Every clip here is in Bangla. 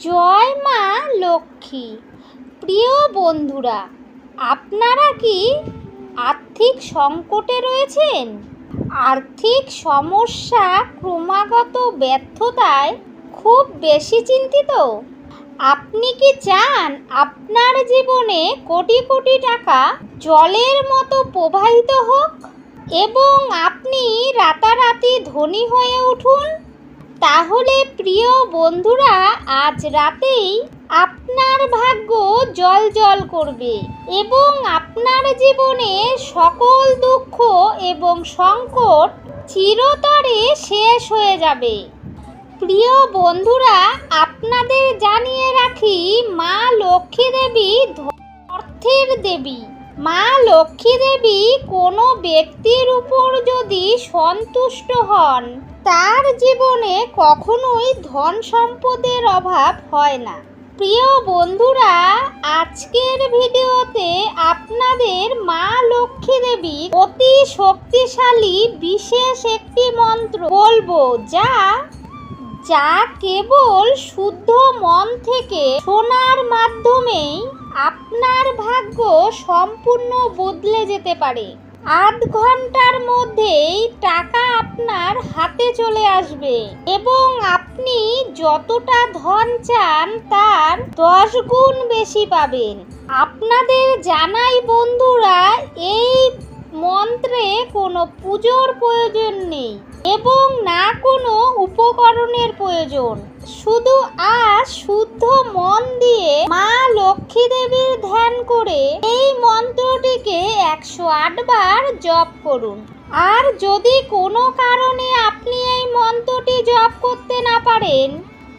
জয় মা লক্ষ্মী। প্রিয় বন্ধুরা, আপনারা কি আর্থিক সংকটে রয়েছেন? আর্থিক সমস্যা ক্রমাগত ব্যর্থতায় খুব বেশি চিন্তিত। আপনি কি চান আপনার জীবনে কোটি কোটি টাকা জলের মতো প্রবাহিত হোক? এবং আপনি রাতারাতি ধনী হয়ে উঠুন? তাহলে প্রিয় বন্ধুরা, আজ রাতেই আপনার ভাগ্য জল জল করবে এবং আপনার জীবনে সকল দুঃখ এবং সংকট চিরতরে শেষ হয়ে যাবে। প্রিয় বন্ধুরা, আপনাদের জানিয়ে রাখি মা লক্ষ্মী দেবী অর্থের দেবী। মা লক্ষ্মী দেবী কোনো ব্যক্তির উপর যদি সন্তুষ্ট হন, তার জীবনে কখনোই ধন সম্পদের অভাব হয় না। প্রিয় বন্ধুরা, আজকের ভিডিওতে আপনাদের মা লক্ষ্মী দেবী অতি শক্তিশালী বিশেষ একটি মন্ত্র বলব, যা যা কেবল শুদ্ধ মন থেকে শোনার মাধ্যমেই আপনার ভাগ্য সম্পূর্ণ বদলে যেতে পারে। আধ ঘণ্টার মধ্যেই টাকা আপনার হাতে চলে আসবে এবং আপনি যতটা ধন চান তার দশ গুণ বেশি পাবেন। আপনাদের জানাই বন্ধুরা, এই মন্ত্রে কোনো পুজোর প্রয়োজন নেই এবং না কোনো উপকরণের প্রয়োজন। শুধু আজ শুদ্ধ মন দিয়ে মা লক্ষ্মী দেবীর ধ্যান করে এই মন্ত্রটিকে একশো বার জপ করুন। আর যদি কোনো কারণে আপনি এই মন্ত্রটি জপ করতে না পারেন,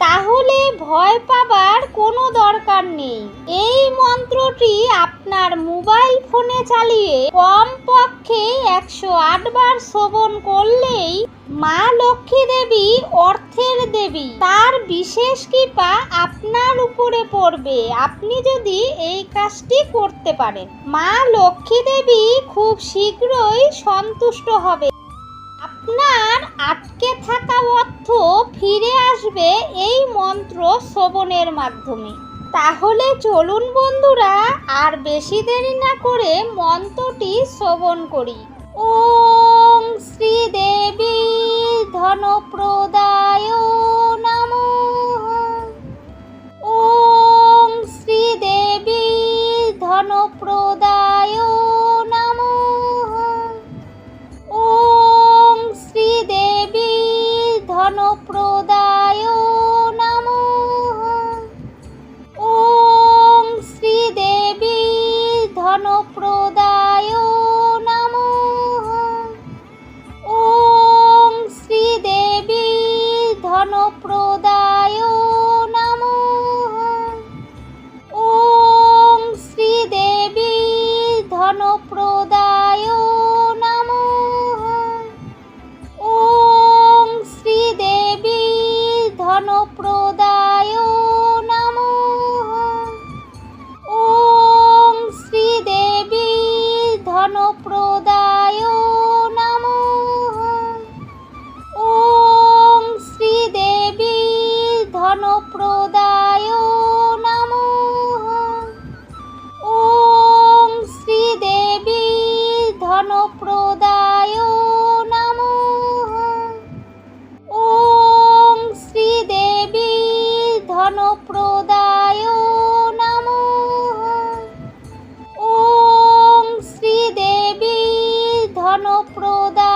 তাহলে ভয় পাবার কোনো দরকার নেই। এই মন্ত্রটি আপনার মোবাইল ফোনে চালিয়ে কমপক্ষে একশো বার শ্রবণ করলেই মা লক্ষ্মী দেবী অর্থের দেবী তার বিশেষ কৃপা আপনার উপরে পড়বে। আপনি যদি এই কাজটি করতে পারেন, মা লক্ষ্মী দেবী খুব শীঘ্রই সন্তুষ্ট হবে। আপনার আটকে থাকা অর্থ ফিরে আসবে এই মন্ত্র শ্রবণের মাধ্যমে। তাহলে চলুন বন্ধুরা, আর বেশি দেরি না করে মন্ত্রটি শ্রবণ করি। ওং শ্রীদেবী ধনপ্রদায় নমঃ। ওং শ্রীদেবী ধনপ্রদায় ধনপ্রদায় নম। ওম শ্রীদেবী ধনপ্রদায় নম। ওম শ্রীদেবী ধনপ্রদায় প্রাণপ্রদা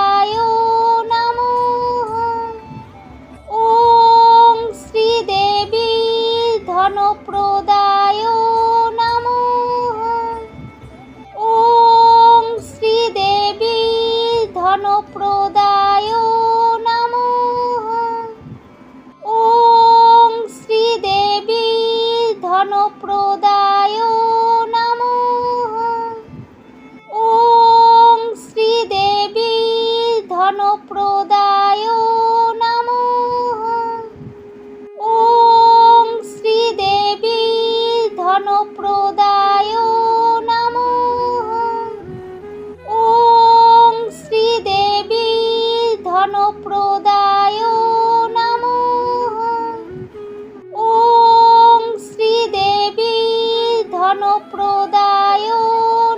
प्रदायो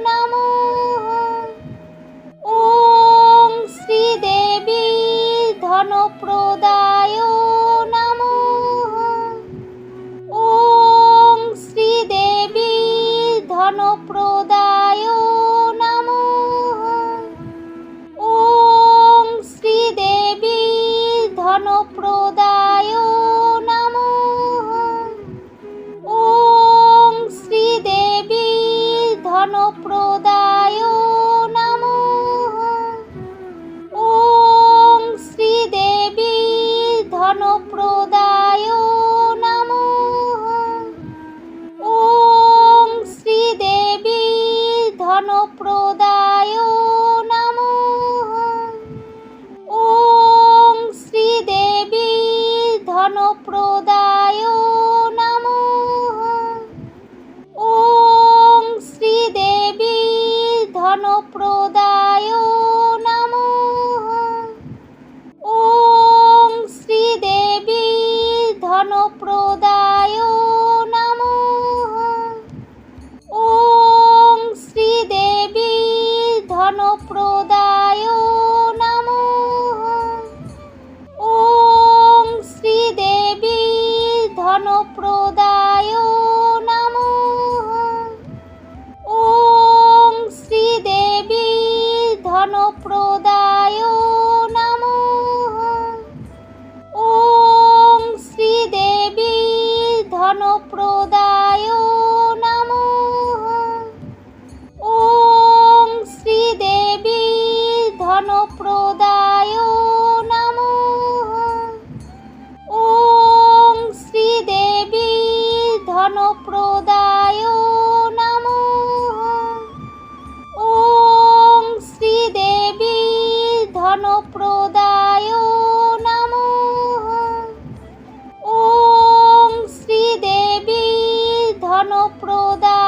नमो ॐ श्रीदेवी धनप्रदायो नमो ॐ श्रीदेवी धनप्रदायो नमो ॐ श्रीदेवी धनप्रो প্রাণ জ্ঞানপ্রদায় নম ওং শ্রীদেবী ধনপ্রদায় নম ওং শ্রীদেবী ধনপ্রদায়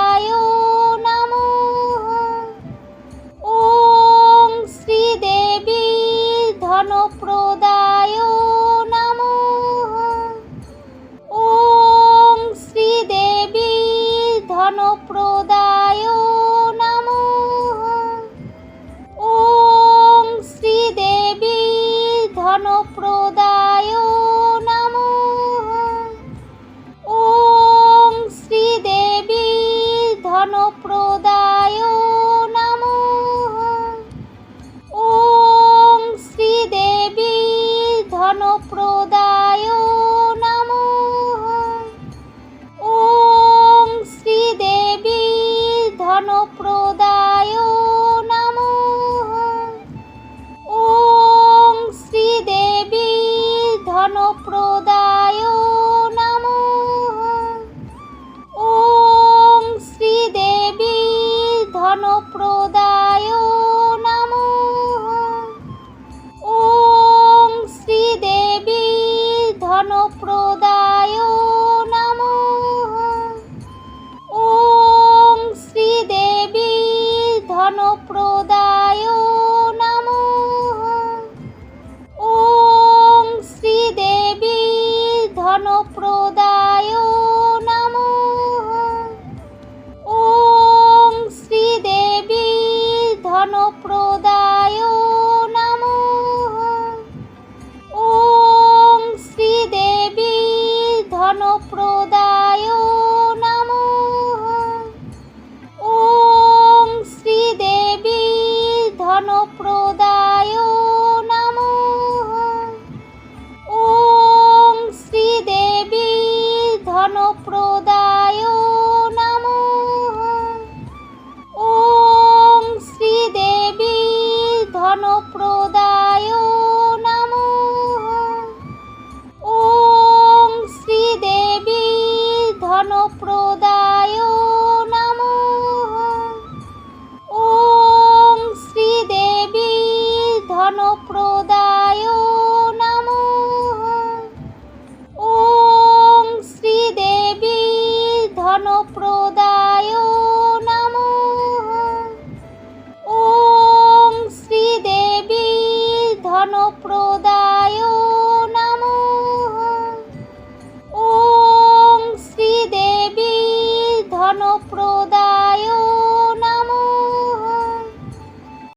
জ্ঞানপ্রদায় নম। ওং শ্রীদেবী ধনপ্রদায় নম। ওং শ্রীদেবী ধনপ্র ঘনপ্রদা